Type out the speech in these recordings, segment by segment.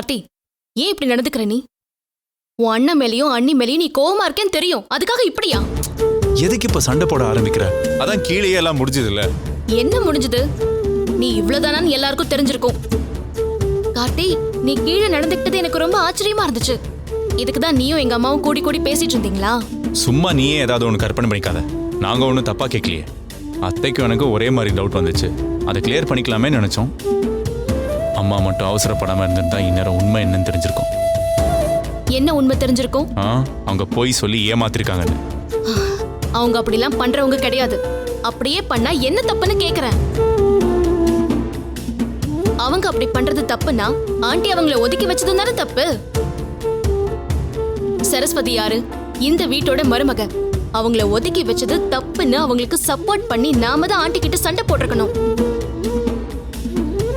கார்த்தி ஏன் இப்படி நடந்துக்கிற நீ? உன் அண்ணன் மேலயும் அண்ணி மேலயும் நீ கோவமா இருக்கேன்னு தெரியும். அதுக்காக இப்படியா? எதுக்கு இப்ப சண்டை போட ஆரம்பிக்கிற? அதான் கீழேயே எல்லாம் முடிஞ்சதுல்ல. என்ன முடிஞ்சது? நீ இவ்வளவுதானான்னு எல்லாருக்கும் தெரிஞ்சிருக்கும். கார்த்தி நீ கீழே நடந்துக்கிட்டது எனக்கு ரொம்ப ஆச்சரியமா இருந்துச்சு. இதுக்கு தான் நீயும் எங்க அம்மாவும் கூடி கூடி பேசிட்டு இருந்தீங்களா? சும்மா நீயே ஏதாவது ஒன்று கற்பனை பண்ணிக்காத. நாங்க ஒன்றும் தப்பா கேட்கலையே. அத்தைக்கும் எனக்கு ஒரே மாதிரி டவுட் வந்துச்சு. அதை கிளியர் பண்ணிக்கலாமே நினைச்சோம். அம்மா மட்டும் அவசரப்படாம இருந்திருந்தா இந்நேரம் உண்மை என்னன்னு தெரிஞ்சிருக்கும். என்ன உண்மை தெரிஞ்சிருக்கும்? ஆ அவங்க போய் சொல்லி ஏமாத்திருக்காங்கன்னு. அவங்க அப்படிலாம் பண்றவங்க கிடையாது. அப்படியே பண்ணா என்ன தப்புன்னு கேக்குறேன். அவங்க அப்படி பண்றது தப்புனா ஆண்டி அவங்கள ஒதுக்கி வச்சதும் தானே தப்பு? சரஸ்வதி யாரு? இந்த வீட்டோட மருமக. அவங்கள ஒதுக்கி வச்சது தப்புன்னு அவங்களுக்கு சப்போர்ட் பண்ணி நாம தான் ஆண்டி கிட்ட சண்டை போட்டிருக்கணும்.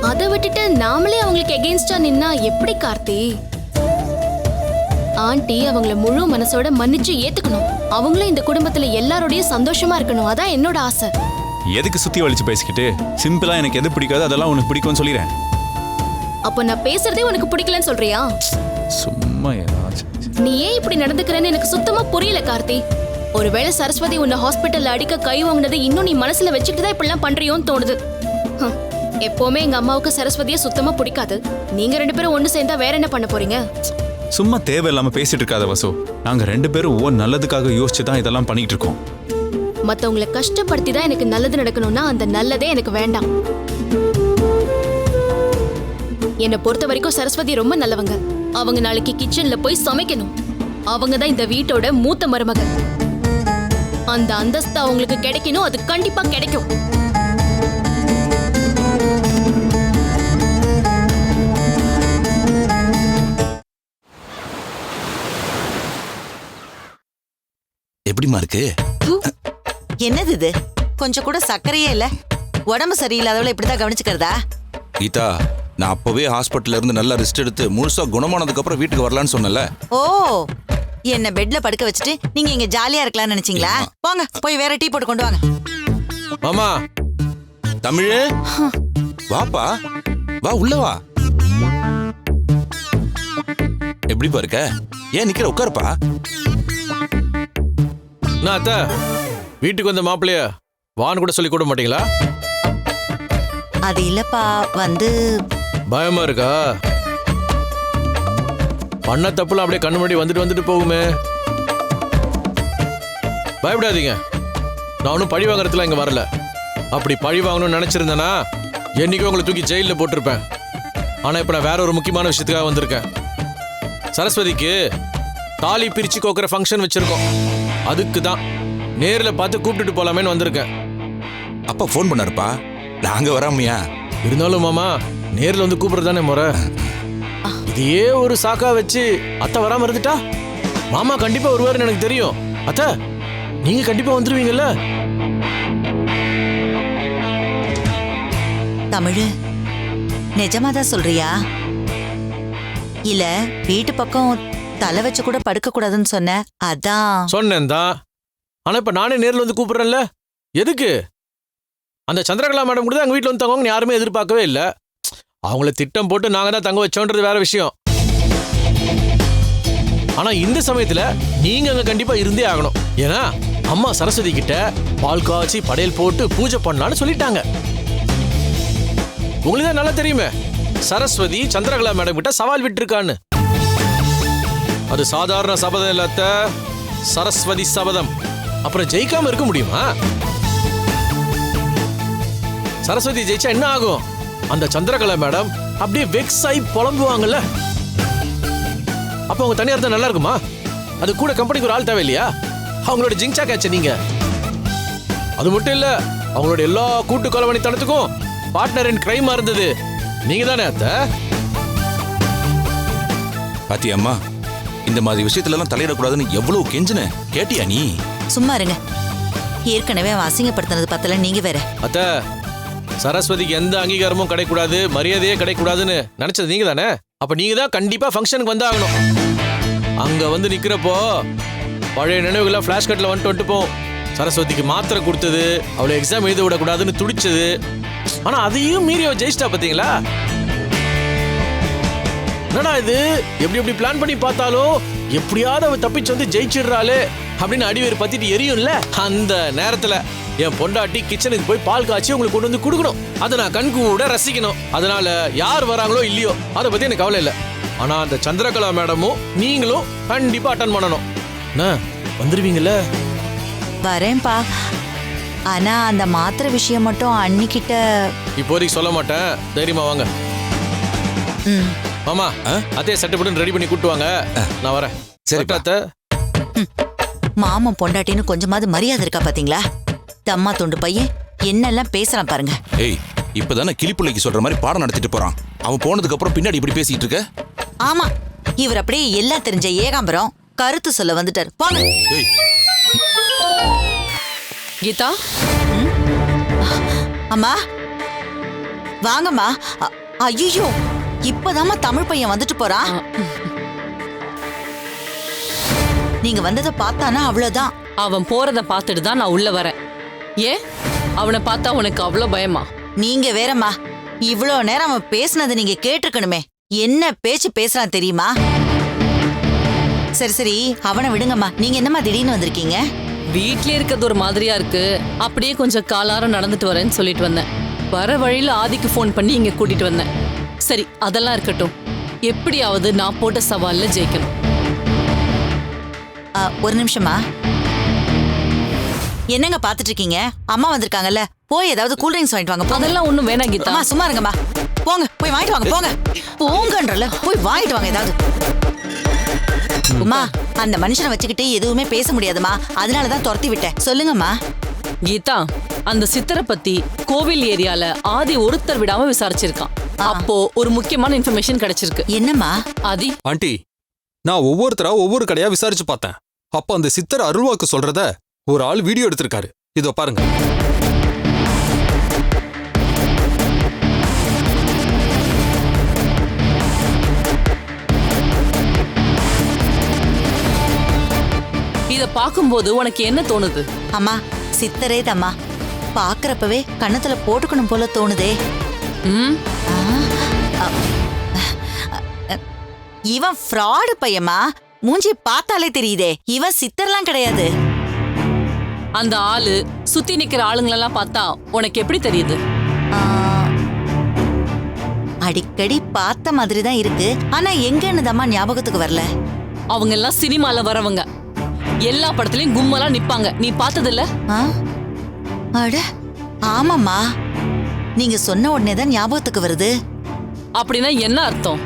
அதை விட்டுட்டு நாமளே அவங்களுக்கு எகெயின்ஸ்டா நின்னா எப்படி கார்த்தி? ஆண்டி அவங்கள முழு மனசோட மன்னிச்சு ஏத்துக்கணும். அவங்களும் இந்த குடும்பத்துல எல்லாரோடயும் சந்தோஷமா இருக்கணும். அதான் என்னோட ஆசை. எதுக்கு சுத்தி வலிச்சு பேசிக்கிட்டு? சிம்பிளா எனக்கு எது பிடிக்காது அதெல்லாம் உனக்கு பிடிக்கும்னு சொல்லிடுறேன் அப்போ நான் பேசுறதே உனக்கு பிடிக்கலன்னு சொல்றியா? சும்மா ஏதாச்சும். நீ ஏன் இப்படி நடந்துக்கிறேன்னு எனக்கு சுத்தமா புரியல கார்த்தி. ஒருவேளை சரஸ்வதி உன்னை ஹாஸ்பிட்டல்ல அடிக்க கை வாங்கினது இன்னும் நீ மனசுல வச்சுட்டு தான் இப்படிலாம் பண்றியோன்னு தோணுது. எப்பவுமே எங்க அம்மாவுக்கு சரஸ்வதியை சுத்தமா பிடிக்காது. நீங்க ரெண்டு பேரும் ஒண்ணு சேர்ந்தா வேற என்ன பண்ண போறீங்க? சும்மா தேவையில்லாம பேசிட்டு இருக்காத வசு. நாங்க ரெண்டு பேரும் ஓ நல்லதுக்காக யோசிச்சு தான் இதெல்லாம் பண்ணிட்டு இருக்கோம். மத்தவங்களை கஷ்டப்படுத்தி தான் எனக்கு நல்லது நடக்கணும்னா அந்த நல்லதே எனக்கு வேண்டாம். என்னை பொறுத்த வரைக்கும் சரஸ்வதி ரொம்ப நல்லவங்க. அவங்க நாளைக்கு கிச்சன்ல போய் சமைக்கணும். அவங்க தான் இந்த வீட்டோட மூத்த மருமக அந்த அந்தஸ்து அவங்களுக்கு கிடைக்கணும் அது கண்டிப்பா கிடைக்கும். எப்படிம்மா இருக்கு? என்னது இது? கொஞ்சம் கூட சர்க்கரையே இல்ல. உடம்பு சரியில்லாதவளை இப்படிதான் கவனிச்சுக்கிறதா? கீதா நான் அப்பவே ஹாஸ்பிட்டல்ல இருந்து நல்லா ரெஸ்ட் எடுத்து முழுசா குணமானதுக்கு அப்புறம் வீட்டுக்கு வரலான்னு சொன்னல ஓ என்ன பெட்ல படுக்க வச்சுட்டு நீங்க இங்க ஜாலியா இருக்கலாம்னு நினைச்சீங்களா? போங்க போய் வேற டீ போட்டு கொண்டு வாங்க. மாமா. தமிழ். வாப்பா. வா உள்ள வா. எப்படிப்பா இருக்க? ஏன் நிக்கிற உட்காருப்பா. என்ன அத்தை. வீட்டுக்கு வந்த மாப்பிள்ளைய வான்னு கூட சொல்லி கூட மாட்டீங்களா? அது இல்லப்பா வந்து பயமா இருக்கா? பண்ண தப்புல அப்படியே கண்ணு முன்னாடி வந்துட்டு வந்துட்டு போகுமே. பயப்படாதீங்க. நான் ஒன்றும் பழி வாங்குறதுல இங்க வரல. அப்படி பழி வாங்கணும்னு நினைச்சிருந்தேனா என்னைக்கும் உங்களை தூக்கி ஜெயிலில் போட்டிருப்பேன். ஆனா இப்ப நான் வேற ஒரு முக்கியமான விஷயத்துக்காக வந்திருக்கேன். சரஸ்வதிக்கு தாலி பிரிச்சு கோக்குற ஃபங்க்ஷன் வச்சிருக்கோம். அதுக்கு தான் நேர்ல பார்த்து கூப்பிட்டுட்டு போலாமேன்னு வந்திருக்கேன். அப்பா ஃபோன் பண்ணாருப்பா? நாங்க வராமையா? இருந்தாலும் மாமா நேர்ல வந்து கூப்பிடுறது தானே முறை. இதையே ஒரு சாக்கா வச்சு அத்தை வராம இருந்துட்டா? மாமா கண்டிப்பா வருவாருன்னு எனக்கு தெரியும். அத்தை நீங்க கண்டிப்பா வந்துருவீங்கல்ல? தமிழு நிஜமாதான் சொல்றியா? இல்ல வீட்டு பக்கம் தலை வச்சு கூட படுக்க கூடாதுன்னு சொன்ன அதான். சொன்னேன் தான் ஆனா இப்ப நானே நேர்ல வந்து கூப்பிடுறேன்ல. எதுக்கு? அந்த சந்திரகலா மேடம் கூட தான் எங்க வீட்டுல வந்து தங்குவாங்க யாருமே எதிர்பார்க்கவே இல்ல. அவங்கள திட்டம் போட்டு நாங்க தான் தங்க வச்சோன்றது வேற விஷயம். ஆனா இந்த சமயத்துல நீங்க அங்க கண்டிப்பா இருந்தே ஆகணும். ஏன்னா அம்மா சரஸ்வதி கிட்ட பால் காய்ச்சி படையல் போட்டு பூஜை பண்ணலான்னு சொல்லிட்டாங்க. உங்களுக்கு தான் நல்லா தெரியுமே? சரஸ்வதி சந்திரகலா மேடம் கிட்ட சவால் விட்டுருக்கான்னு. அது சாதாரண சபதம் இல்லாத சரஸ்வதி சபதம். அப்புறம் ஜெயிக்காம இருக்க முடியுமா? சரஸ்வதி ஜெயிச்சா என்ன ஆகும்? அந்த சந்திரகலா மேடம் அப்படியே வெக்ஸ் ஆகி புலம்புவாங்கல்ல? அப்போ அவங்க தனியார் தான் நல்லா இருக்குமா? அது கூட கம்பெனிக்கு ஒரு ஆள் தேவை இல்லையா அவங்களோட ஜிங்சா கேட்ச நீங்க. அது மட்டும் இல்ல அவங்களோட எல்லா கூட்டு கொலவணித்தனத்துக்கும் பார்ட்னர் இன் கிரைமா இருந்தது. நீங்க தானே அத்தை பாத்தியம்மா இந்த மாதிரி விஷயத்துல எல்லாம் தலையிடக்கூடாதுன்னு எவ்வளவு கெஞ்சின? கேட்டியா நீ? சும்மா இருங்க. ஏற்கனவே அவன் அசிங்கப்படுத்தினது பத்தல நீங்க வேற. அத்த சரஸ்வதிக்கு எந்த அங்கீகாரமும் கிடைக்கூடாது மரியாதையே கிடைக்கூடாதுன்னு நினைச்சது நீங்க தானே அப்ப நீங்க தான் கண்டிப்பா ஃபங்க்ஷனுக்கு வந்து ஆகணும் அங்க வந்து நிக்கிறப்போ பழைய நினைவுகளை ஃபிளாஷ் கட்ல வந்துட்டு வந்துட்டு போகும். சரஸ்வதிக்கு மாத்திரை கொடுத்தது அவளை எக்ஸாம் எழுத விடக்கூடாதுன்னு துடிச்சது. ஆனா அதையும் மீறி அவ ஜெயிச்சிட்டா பாத்தீங்களா என்னடா இது? எப்படி எப்படி பிளான் பண்ணி பார்த்தாலும் எப்படியாவது அவ தப்பிச்சு வந்து ஜெயிச்சிடுறாளே அப்படின்னு அடிவேறு பத்திட்டு எரியும்ல? அந்த நேரத்துல என் பொண்டாட்டி கிச்சனுக்கு போய் பால் காய்ச்சி உங்களுக்கு கொண்டு வந்து கொடுக்கணும். அதை நான் கண் கூட ரசிக்கணும். அதனால யார் வராங்களோ இல்லையோ அதை பத்தி எனக்கு கவலை இல்லை. ஆனா அந்த சந்திரகலா மேடமும் நீங்களும் கண்டிப்பா அட்டன் பண்ணணும். வந்துருவீங்கல்ல? வரேன்பா ஆனா அந்த மாத்திரை விஷயம் மட்டும் அன்னிக்கிட்ட இப்போதைக்கு சொல்ல மாட்டேன். தைரியமா வாங்க. ம், மாமா அதே சட்டப்பட்டு ரெடி பண்ணி கூட்டு வாங்க நான் வரேன். சரிப்பா. அத்தை? மாமன் பொண்டாட்டின்னு கொஞ்சமாவது மரியாதை இருக்கா பாத்தீங்களா? தம்மா துண்டு பையன் என்னெல்லாம் பேசுறான் பாருங்க. ஏய் இப்பதானே கிளிப்புள்ளைக்கு சொல்ற மாதிரி பாடம் நடத்திட்டு போறான். அவன் போனதுக்கு அப்புறம் பின்னாடி இப்படி பேசிட்டு இருக்க? ஆமா இவர் அப்படியே எல்லாம் தெரிஞ்ச ஏகாம்பரம் கருத்து சொல்ல வந்துட்டார். போங்க ஏய். கீதா? அம்மா? வாங்கம்மா. ஐயோ இப்பதாம்மா தமிழ் பையன் வந்துட்டு போறான் நீங்க வந்ததை பார்த்தானா அவ்வளவுதான். அவன் போறத பார்த்துட்டு தான் நான் உள்ள வரேன். ஏன் அவனை பார்த்தா உனக்கு அவ்வளோ பயமா? நீங்க வேறம்மா இவ்வளோ நேரம் அவன் பேசுனதை நீங்க கேட்டிருக்கணுமே. என்ன பேச்சு பேசுறான் தெரியுமா? சரி சரி அவனை விடுங்கம்மா. நீங்க என்னம்மா திடீர்னு வந்திருக்கீங்க? வீட்ல இருக்கிறது ஒரு மாதிரியா இருக்கு. அப்படியே கொஞ்சம் காலாரம் நடந்துட்டு வரேன்னு சொல்லிட்டு வந்தேன். வர வழியில ஆதிக்கு ஃபோன் பண்ணி இங்க கூட்டிட்டு வந்தேன். சரி அதெல்லாம் இருக்கட்டும். எப்படியாவது நான் போட்ட சவால்ல ஜெயிக்கணும். ஒரு நிமிஷமா என்னங்க பாத்துட்டு இருக்கீங்க அம்மா வந்திருக்காங்கல்ல. போய் ஏதாவது கூல் ட்ரிங்க்ஸ் வாங்கிட்டு வாங்க அதெல்லாம் ஒண்ணும் வேணாம் கீதா. அம்மா சும்மா இருங்கம்மா. போங்க போய் வாங்கிட்டு வாங்க போங்க. போங்கன்றல போய் வாங்கிட்டு வாங்க ஏதாவது. அம்மா அந்த மனுஷனை வச்சுக்கிட்டு எதுவுமே பேச முடியாதுமா அதனால தான் துரத்தி விட்டேன். சொல்லுங்கம்மா. கீதா அந்த சித்தரை பத்தி கோவில் ஏரியால ஆதி ஒருத்தர் விடாம விசாரிச்சிருக்கான். அப்போ ஒரு முக்கியமான இன்ஃபர்மேஷன் கிடைச்சிருக்கு. என்னம்மா? ஆதி. ஆண்டி நான் ஒவ்வொருத்தரா ஒவ்வொரு கடையா விசாரிச்சு பார்த்தேன். அப்ப அந்த சித்தர் அருள்வாக்கு சொல்றத ஒரு ஆள் வீடியோ எடுத்திருக்காரு. இதோ பாருங்க. இத பாக்கும்போது உனக்கு என்ன தோணுது? அம்மா சித்தரே தம்மா பாக்குறப்பவே கண்ணத்துல போட்டுக்கணும் போல தோணுதே. ம்? இவன் ஃப்ராடு பையமா மூஞ்சி பார்த்தாலே தெரியுதே. இவன் சித்தர்லாம் கிடையாது. அந்த ஆளு சுத்தி நிக்கிற ஆளுங்களெல்லாம் பார்த்தா உனக்கு எப்படி தெரியுது? அடிக்கடி பார்த்த மாதிரி தான் இருக்கு. ஆனா எங்கன்னு தம்மா ஞாபகத்துக்கு வரல? அவங்க எல்லாம் சினிமால வரவங்க. எல்லா படத்துலயும் கும்மலா நிப்பாங்க. நீ பார்த்தது இல்ல ஆ? அட ஆமாம்மா. நீங்க சொன்ன உடனே தான் ஞாபகத்துக்கு வருது. அப்படின்னா என்ன அர்த்தம்?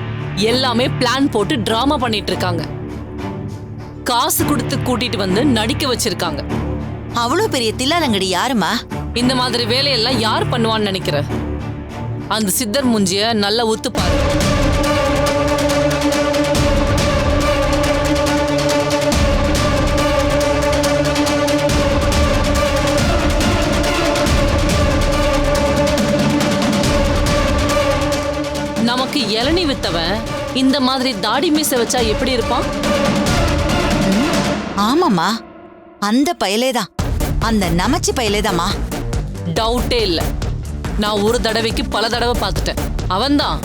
எல்லாமே பிளான் போட்டு டிராமா பண்ணிட்டு இருக்காங்க காசு கொடுத்து கூட்டிட்டு வந்து நடிக்க வச்சிருக்காங்க. அவ்வளோ பெரிய தில்லாலங்கடி யாருமா? இந்த மாதிரி வேலையெல்லாம் யார் பண்ணுவான்னு நினைக்கிற? அந்த சித்தர் முஞ்சிய நல்லா ஒத்து பாரு நமக்கு இளநீ வித்தவன் இந்த மாதிரி தாடி மீச வச்சா எப்படி இருப்பான்? ஆமாம்மா. அந்த பயலே தான். அந்த நமச்சி பயலேதாம்மா டவுட்டே இல்ல. நான் ஒரு தடவைக்கு பல தடவை பார்த்துட்டேன். அவன்தான்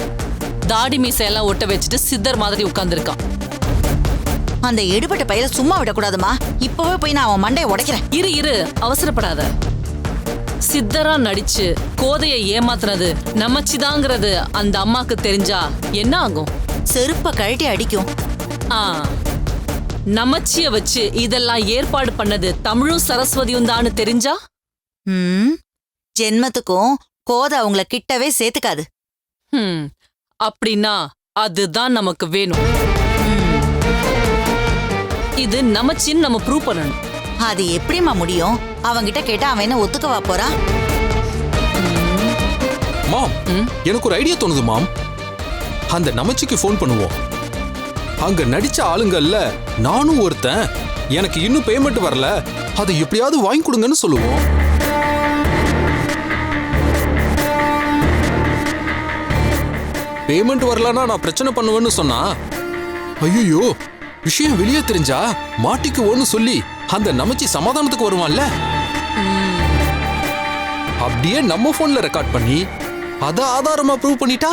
தாடி மீசையெல்லாம் ஒட்ட வச்சுட்டு சித்தர் மாதிரி உட்கார்ந்திருக்கான். அந்த எடுபட்ட பயல சும்மா விடக்கூடாதுமா இப்பவே போய் நான் அவன் மண்டையை உடைக்கிறேன். இரு இரு. அவசரப்படாத. சித்தரா நடிச்சு கோதையை ஏமாத்துனது நமச்சிதாங்கிறது அந்த அம்மாக்கு தெரிஞ்சா என்ன ஆகும்? செருப்ப கழட்டி அடிக்கும். ஆ. நமச்சிய வச்சு இதெல்லாம் ஏற்பாடு பண்ணது தமிழும் சரஸ்வதியும் தான்னு தெரிஞ்சா? ம். ஜென்மத்துக்கும் கோதை அவங்கள கிட்டவே சேர்த்துக்காது. ஹம், அப்படின்னா அதுதான் நமக்கு வேணும். ம், இது நமச்சின்னு நம்ம ப்ரூவ் பண்ணணும். அது எப்படிம்மா முடியும்? அவன்கிட்ட கேட்டா அவன் என்ன ஒத்துக்கவா போறான் மாம் ம்? எனக்கு ஒரு ஐடியா தோணுது மாம். அந்த நமச்சிக்கு ஃபோன் பண்ணுவோம். அங்க நடிச்ச ஆளுங்கல்ல நானும் ஒருத்தன். எனக்கு இன்னும் பேமெண்ட் வரல. அதை எப்படியாவது வாங்கி கொடுங்கன்னு சொல்லுவோம். பேமெண்ட் வரலன்னா நான் பிரச்சனை பண்ணுவேன்னு சொன்னா? ஐயோ விஷயம் வெளியே தெரிஞ்சா? மாட்டிக்குவோன்னு சொல்லி அந்த நமச்சி சமாதானத்துக்கு வருவான்ல? அப்படியே நம்ம போன்ல ரெக்கார்ட் பண்ணி அத ஆதாரமா ப்ரூவ் பண்ணிட்டா?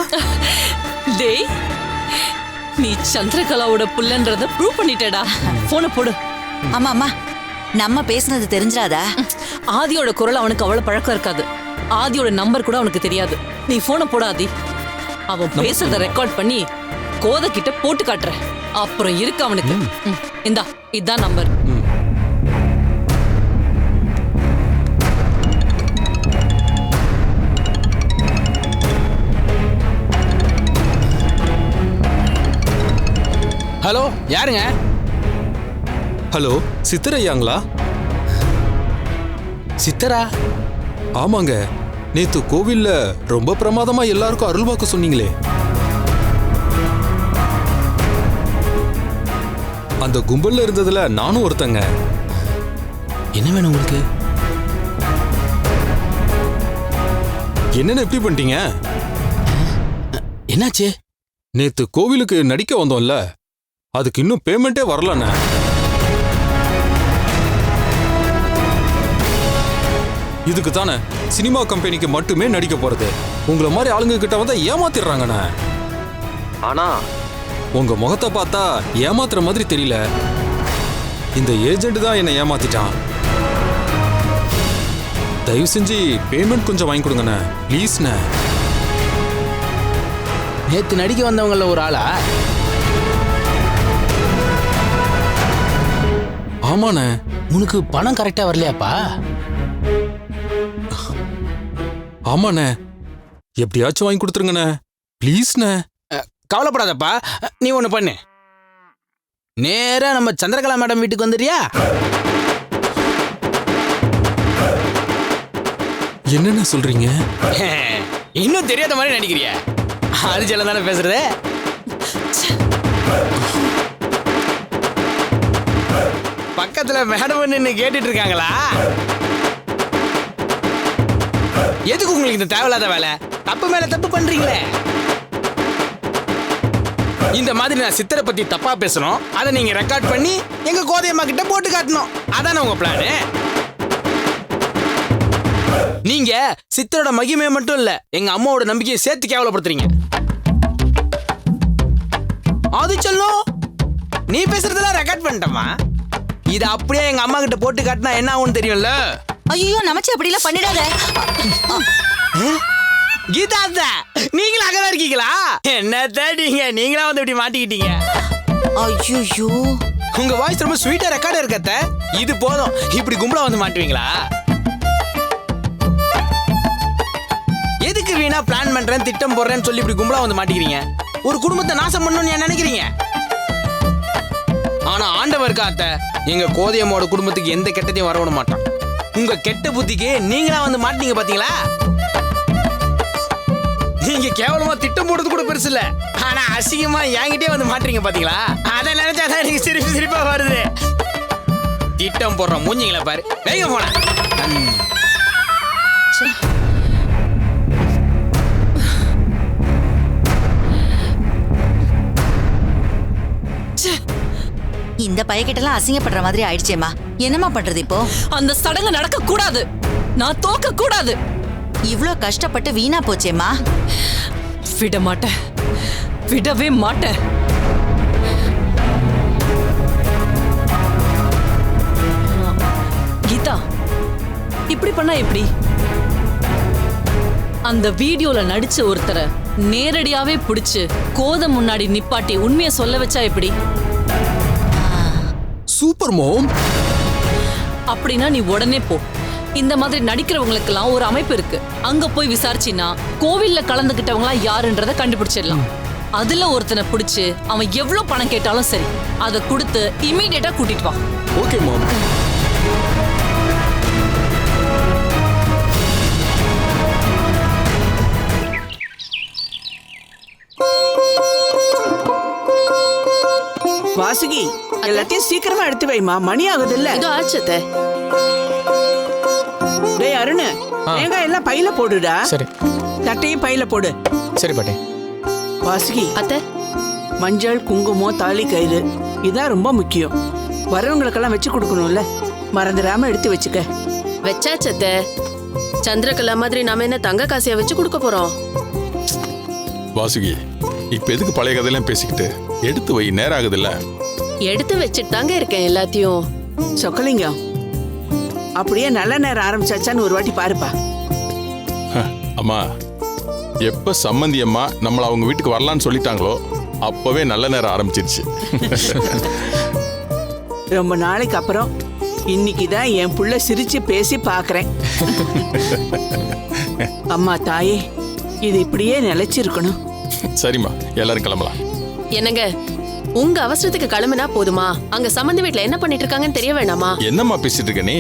டேய் நீ சந்திரகலாவோட புள்ளன்றத ப்ரூவ் பண்ணிட்டடா. போனை போடு. அம்மா அம்மா நம்ம பேசுனது தெரிஞ்சிராதா ஆதியோட குரல் அவனுக்கு அவ்வளவு பழக்கம் இருக்காது. ஆதியோட நம்பர் கூட அவனுக்கு தெரியாது. நீ போனை போட ஆதி. அவன் பேசுறத ரெக்கார்ட் பண்ணி கோத கிட்ட போட்டு காட்டுற அப்புறம் இருக்கு அவனுக்கு. இந்தா இதான் நம்பர் ஹலோ யாருங்க? ஹலோ சித்தரையாங்களா? சித்தரா? ஆமாங்க. நேத்து கோவில்ல ரொம்ப பிரமாதமா எல்லாருக்கும் அருள்வாக்கு சொன்னீங்களே. அந்த கும்பல்ல இருந்ததுல நானும் ஒருத்தங்க. என்ன வேணும் உங்களுக்கு? என்னென்ன எப்படி பண்ணிட்டீங்க? என்னாச்சு? நேத்து கோவிலுக்கு நடிக்க வந்தோம்ல. அதுக்கு இன்னும் பேமெண்ட்டே வரலண்ணே. இதுக்கு தானே சினிமா கம்பெனிக்கு மட்டுமே நடிக்க போறது. உங்களை மாதிரி ஆளுங்க கிட்ட வந்தா ஏமாத்திடுறாங்கண்ணே. ஆனா உங்க முகத்தை பார்த்தா ஏமாத்துற மாதிரி தெரியல. இந்த ஏஜென்ட் தான் என்னை ஏமாத்திட்டான். தயவு செஞ்சு பேமெண்ட் கொஞ்சம் வாங்கி கொடுங்கண்ணே. ப்ளீஸ்ண்ணே நேத்து நடிக்க வந்தவங்கள ஒரு ஆளா? ஆமாண்ணே. உனக்கு பணம் கரெக்டா வரலையாப்பா? ஆமாண்ணே. எப்படியாச்சும் வாங்கி கொடுத்துருங்கண்ணே. ப்ளீஸ்ண்ணே கவலைப்படாதப்பா. நீ ஒன்று பண்ணு. நேரா நம்ம சந்திரகலா மேடம் வீட்டுக்கு வந்துடுறியா என்னென்ன சொல்றீங்க? இன்னும் தெரியாத மாதிரி நடிக்கிறியா அது செல்லம் தானே பேசுறது? பக்கத்துல மேடம் நின்று கேட்டுட்டு இருக்காங்களா எதுக்கு உங்களுக்கு இந்த தேவையில்லாத வேலை? தப்பு மேல தப்பு பண்றீங்களே. இந்த மாதிரி நான் சித்தரை பத்தி தப்பா பேசணும். அதை நீங்க ரெக்கார்ட் பண்ணி எங்க கோதையம்மா கிட்ட போட்டு காட்டணும். அதானே உங்க பிளானு நீங்க சித்தரோட மகிமை மட்டும் இல்ல எங்க அம்மாவோட நம்பிக்கையை சேர்த்து கேவலப்படுத்துறீங்க. அது சொல்லும். நீ பேசுறதெல்லாம் ரெக்கார்ட் பண்ணிட்டமா இத அப்படியே எங்க அம்மா கிட்ட போட்டு காட்டினா என்ன ஆகும்னு தெரியும்ல? ஐயோ நமச்சி அப்படிலாம் பண்ணிடாத. கீதா நீங்களும் அங்கதான் இருக்கீங்களா? என்ன தேடிங்க நீங்களா வந்து இப்படி மாட்டிக்கிட்டீங்க? ஐயோ உங்க வாய்ஸ் ரொம்ப ஸ்வீட்டா ரெக்கார்ட் இருக்கத்த. இது போதும். இப்படி கும்பலா வந்து மாட்டுவீங்களா? எதுக்கு வீணா பிளான் பண்றேன் திட்டம் போடுறேன்னு சொல்லி இப்படி கும்பலா வந்து மாட்டிக்கிறீங்க? ஒரு குடும்பத்தை நாசம் பண்ணணும்னு நினைக்கிறீங்க? ஆனா ஆண்டவர் காத்த அத்தை எங்க கோதையம்மோட குடும்பத்துக்கு எந்த கெட்டத்தையும் வரவிட மாட்டான். உங்க கெட்ட புத்திக்கு நீங்களா வந்து மாட்டீங்க பாத்தீங்களா? நீங்க கேவலமா திட்டம் போடுறது கூட பெருசு இல்ல. ஆனா அசிங்கமா என்கிட்டயே வந்து மாட்டீங்க பாத்தீங்களா? அதை நினைச்சாதான் நீங்க சிரிப்பு சிரிப்பா வருது. திட்டம் போடுற மூஞ்சிங்களை பாரு. வேக போன இந்த பையக்கிட்டலாம் அசிங்கப்படுற மாதிரி ஆயிடுச்சேம்மா. என்னம்மா பண்றது இப்போ? அந்த சடங்கு நடக்க கூடாது நான் தோக்க கூடாது இவ்ளோ கஷ்டப்பட்டு வீணா போச்சேம்மா. விட மாட்டேன் விடவே மாட்டேன். கீதா இப்படி பண்ணா எப்படி? அந்த வீடியோல நடிச்ச ஒருத்தரை நேரடியாவே பிடிச்சு கோத முன்னாடி நிப்பாட்டி உண்மையை சொல்ல வச்சா எப்படி? Super mom. அப்படின்னா நீ உடனே போ. இந்த மாதிரி நடிக்கிறவங்களுக்கெல்லாம் ஒரு அமைப்பு இருக்கு. அங்க போய் விசாரிச்சினா கோவில்ல கலந்துகிட்டவங்களா யாருன்றத கண்டுபிடிச்சிடலாம். அதுல ஒருத்தனை பிடிச்சு அவன் எவ்வளவு பணம் கேட்டாலும் சரி அதை கொடுத்து இமீடியட்டா கூட்டிட்டு வா. ஓகே மாம். வாசுகி எல்லாத்தையும் சீக்கிரமா எடுத்து வைமா மணி ஆகுது இல்ல இதோ ஆச்சத்த டேய் அருண் தேங்காய் எல்லாம் பையில போடுடா. சரி. தட்டையும் பையில போடு. சரி பாட்டி. வாசுகி அத்தை. மஞ்சள் குங்குமம் தாலி கயிறு இதான் ரொம்ப முக்கியம். வரவங்களுக்கெல்லாம் வச்சு கொடுக்கணும்ல. மறந்துடாம எடுத்து வச்சுக்க. வச்சாச்சத்த சந்திரகலா மாதிரி நாம என்ன தங்க காசியா வச்சு கொடுக்க போறோம்? வாசுகி இப்ப எதுக்கு பழைய கதையெல்லாம் பேசிக்கிட்டு? எடுத்து வை நேரம் ஆகுதுல்ல. எடுத்து வச்சுட்டு தாங்க இருக்கேன் எல்லாத்தையும். சொக்கலிங்கம் அப்படியே நல்ல நேரம் ஆரம்பிச்சாச்சான்னு ஒரு வாட்டி பாருப்பா. அம்மா எப்ப சம்மந்தி அம்மா நம்மள அவங்க வீட்டுக்கு வரலான்னு சொல்லிட்டாங்களோ அப்பவே நல்ல நேரம் ஆரம்பிச்சிருச்சு. ரொம்ப நாளைக்கு அப்புறம் இன்னைக்கு தான் என் புள்ள சிரிச்சு பேசி பார்க்கறேன் அம்மா தாயே இது இப்படியே நிலைச்சிருக்கணும். சரிம்மா எல்லாரும் கிளம்பலாம். என்னங்க உங்க அவசரத்துக்கு கிளம்புனா போதுமா? அங்க சம்மந்தி வீட்ல என்ன பண்ணிட்டு இருக்காங்கன்னு தெரிய வேணாமா என்னம்மா பேசிட்டு இருக்க நீ?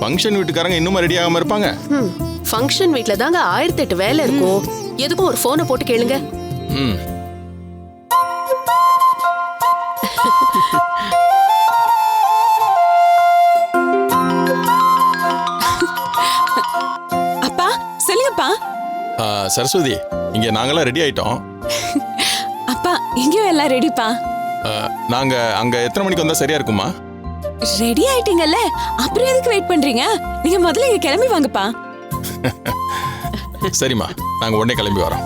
ஃபங்க்ஷன் வீட்டுக்காரங்க இன்னுமா ரெடி ஆகாம இருப்பாங்க. ம் ஃபங்க்ஷன் வீட்ல தாங்க ஆயிரத்தி எட்டு வேலை இருக்கும் எதுக்கும் ஒரு போனை போட்டு கேளுங்க. ம் அப்பா சொல்லுங்கப்பா. ஆ, சரஸ்வதி இங்க நாங்கெல்லாம் ரெடி ஆயிட்டோம். அப்பா இங்கேயும் எல்லாம் ரெடிப்பா நாங்க அங்க எத்தனை மணிக்கு வந்தா சரியா இருக்குமா? ரெடி ஆயிட்டீங்கல்ல? அப்புறம் எதுக்கு வெயிட் பண்றீங்க? நீங்க முதல்ல இங்க கிளம்பி வாங்கப்பா. சரிம்மா நாங்க உடனே கிளம்பி வரோம்.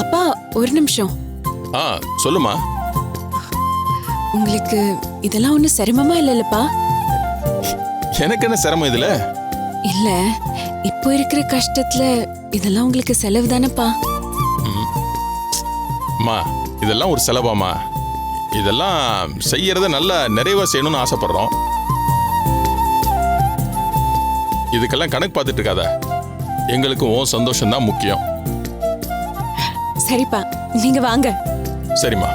அப்பா ஒரு நிமிஷம். ஆ சொல்லுமா உங்களுக்கு இதெல்லாம் ஒன்றும் சிரமமா இல்லைல்லப்பா? எனக்கு என்ன சிரமம் இதுல? இல்ல இப்போ இருக்கிற கஷ்டத்துல இதெல்லாம் உங்களுக்கு செலவு தானேப்பா. அம்மா இதெல்லாம் ஒரு செலவாம்மா இதெல்லாம் செய்யறத நல்லா நிறைவா செய்யணும்னு ஆசைப்படுறோம். இதுக்கெல்லாம் கணக்கு பார்த்துட்டு இருக்காத எங்களுக்கு உன் சந்தோஷம் தான் முக்கியம். சரிப்பா நீங்க வாங்க. சரிம்மா.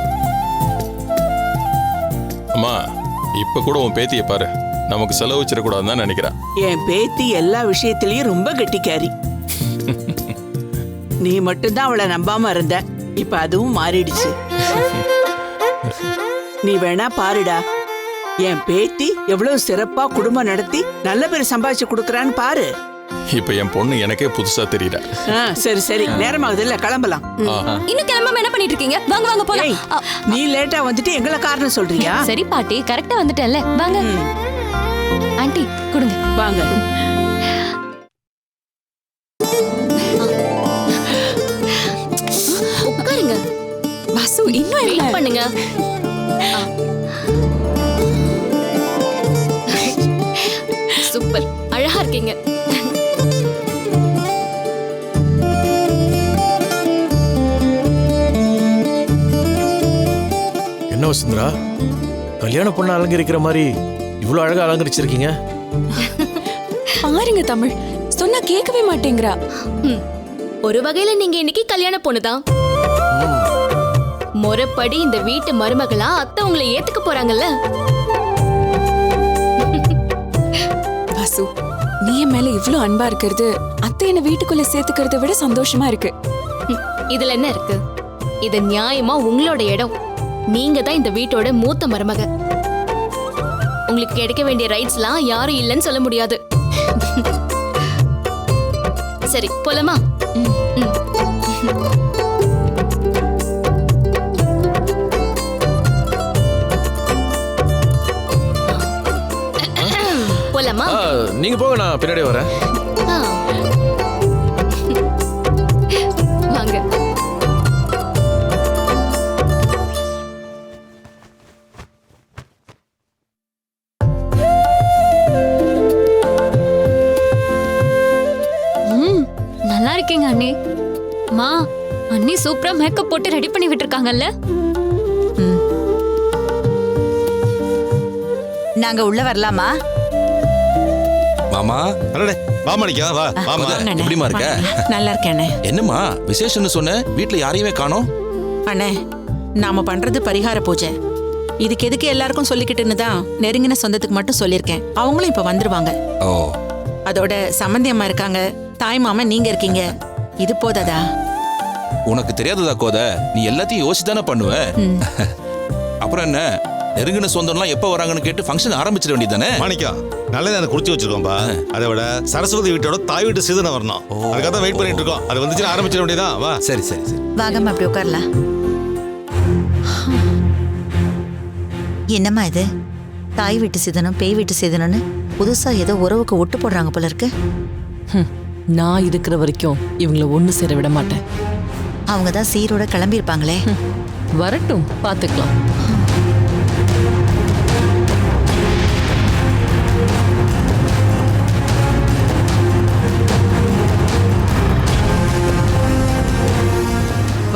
அம்மா இப்ப கூட உன் பேத்தியை பாரு. நமக்கு செலவு வச்சிடக்கூடாதுன்னு தான் நினைக்கிறேன். என் பேத்தி எல்லா விஷயத்திலயும் ரொம்ப கெட்டிக்காரி. நீ மட்டும்தான் அவளை நம்பாம இருந்த. இப்ப அதுவும் மாறிடுச்சு. நீ வேணா பாருடா. என் பேத்தி எவ்வளவு சிறப்பா குடும்பம் நடத்தி நல்ல பேர் சம்பாதிச்சு கொடுக்கறான்னு பாரு. இப்ப என் பொண்ணு எனக்கே புதுசா தெரியல. ஆ, சரி சரி. நேரமாகுது. இல்ல கிளம்பலாம். இன்னும் கிளம்பாம என்ன பண்ணிட்டு இருக்கீங்க வாங்க வாங்க ஏய், நீ லேட்டா வந்துட்டு எங்களை காரணம் சொல்றியா? சரி பாட்டி. கரெக்டா வந்துட்டேன்ல. வாங்க. ஆண்டி கொடுங்க. வாங்க. பண்ணுங்க சூப்பர். அழகா இருக்கீங்க. என்ன வசுந்தரா? கல்யாண பொண்ணு அலங்கரிக்கிற மாதிரி இவ்வளோ அழகா அலங்கரிச்சிருக்கீங்க? பாருங்க தமிழ். சொன்னா கேட்கவே மாட்டேங்கிறா. ஒரு வகையில நீங்க இன்னைக்கு கல்யாண பொண்ணுதான். முறைப்படி இந்த வீட்டு மருமகளா அத்தை உங்களை ஏத்துக்க போறாங்கல்ல? வாசு நீ என் மேல இவ்ளோ அன்பா இருக்கிறது அத்தை என்ன வீட்டுக்குள்ள சேர்த்துக்கிறத விட சந்தோஷமா இருக்கு. ம். இதுல என்ன இருக்கு? இது நியாயமா உங்களோட இடம். நீங்க தான் இந்த வீட்டோட மூத்த மருமக. உங்களுக்கு கிடைக்க வேண்டிய ரைட்ஸ்லாம் யாரும் இல்லைன்னு சொல்ல முடியாது. சரி போலாமா? ம். போலாமா நீங்க போங்க நான் பின்னாடியே வரேன். ஆ. வாங்க. ம் நல்லா இருக்கீங்க அண்ணி. மா அண்ணி சூப்பரா மேக்கப் போட்டு ரெடி பண்ணி விட்டுருக்காங்கல்ல? நாங்க உள்ள வரலாமா? மாமா? அடடே வா மாணிக்கா வா வாமா எப்படிமா இருக்க? நல்லா இருக்கேனே என்னம்மா விசேஷம்னு சொன்ன வீட்ல யாரையுமே காணோம்? அண்ணே நாம பண்றது பரிகார பூஜை. இதுக்கு எதுக்கு எல்லாருக்கும் சொல்லிக்கிட்டுன்னு தான் நெருங்கின சொந்தத்துக்கு மட்டும் சொல்லியிருக்கேன். அவங்களும் இப்ப வந்துருவாங்க. ஓ. அதோட சம்மந்தி அம்மா இருக்காங்க. தாய் மாமன் நீங்க இருக்கீங்க. இது போதாதா? உனக்கு தெரியாததா கோத? நீ எல்லாத்தையும் யோசிச்சு தானே பண்ணுவ அப்புறம் என்ன? நெருங்கின சொந்தம்லாம் எப்போ வராங்கன்னு கேட்டு ஃபங்க்ஷன் ஆரம்பிச்சிட வேண்டியதானே மாணிக்கா நல்லது எனக்கு குறிச்சு வச்சிருக்கோம்பா. அதை விட சரஸ்வதி வீட்டோட தாய் வீட்டு சீதனை வரணும். அதுக்காக தான் வெயிட் பண்ணிட்டு இருக்கோம். அது வந்துச்சுன்னா ஆரம்பிச்சிட வேண்டியதான் வா. சரி சரி சரி. வாங்கம்மா அப்படி உட்காரலாம். என்னம்மா இது? தாய் வீட்டு சிதனம் பேய் வீட்டு சிதனம்னு புதுசா ஏதோ உறவுக்கு ஒட்டு போடுறாங்க போல இருக்கு. ஹம், நான் இருக்கிற வரைக்கும் இவங்கள ஒண்ணு சேர விட மாட்டேன். அவங்க தான் சீரோட கிளம்பி இருப்பாங்களே வரட்டும் பார்த்துக்கலாம்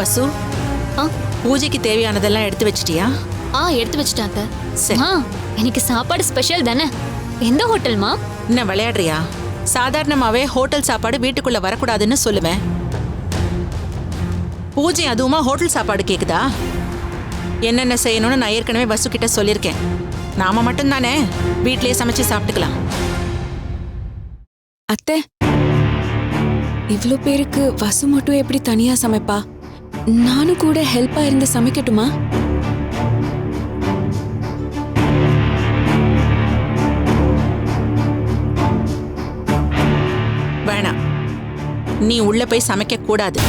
வசு ஆ பூஜைக்கு தேவையானதெல்லாம் எடுத்து வச்சிட்டியா? ஆ எடுத்து வச்சுட்டேன் அத்தை. சரி. மா எனக்கு சாப்பாடு ஸ்பெஷல் தானே? எந்த ஹோட்டல்மா என்ன விளையாடுறியா? சாதாரணமாவே ஹோட்டல் சாப்பாடு வீட்டுக்குள்ள வரக்கூடாதுன்னு சொல்லுவேன் பூஜை அதுவுமா ஹோட்டல் சாப்பாடு கேக்குதா? என்னென்ன செய்யணும்னு நான் ஏற்கனவே வசு கிட்ட சொல்லியிருக்கேன். நாம மட்டும்தானே? வீட்லயே சமைச்சு சாப்பிட்டுக்கலாம். அத்தை இவ்ளோ பேருக்கு வசு மட்டும் எப்படி தனியா சமைப்பா? நானும் கூட ஹெல்ப்பா இருந்து சமைக்கட்டுமா? வேணாம். நீ உள்ள போய் சமைக்க கூடாது.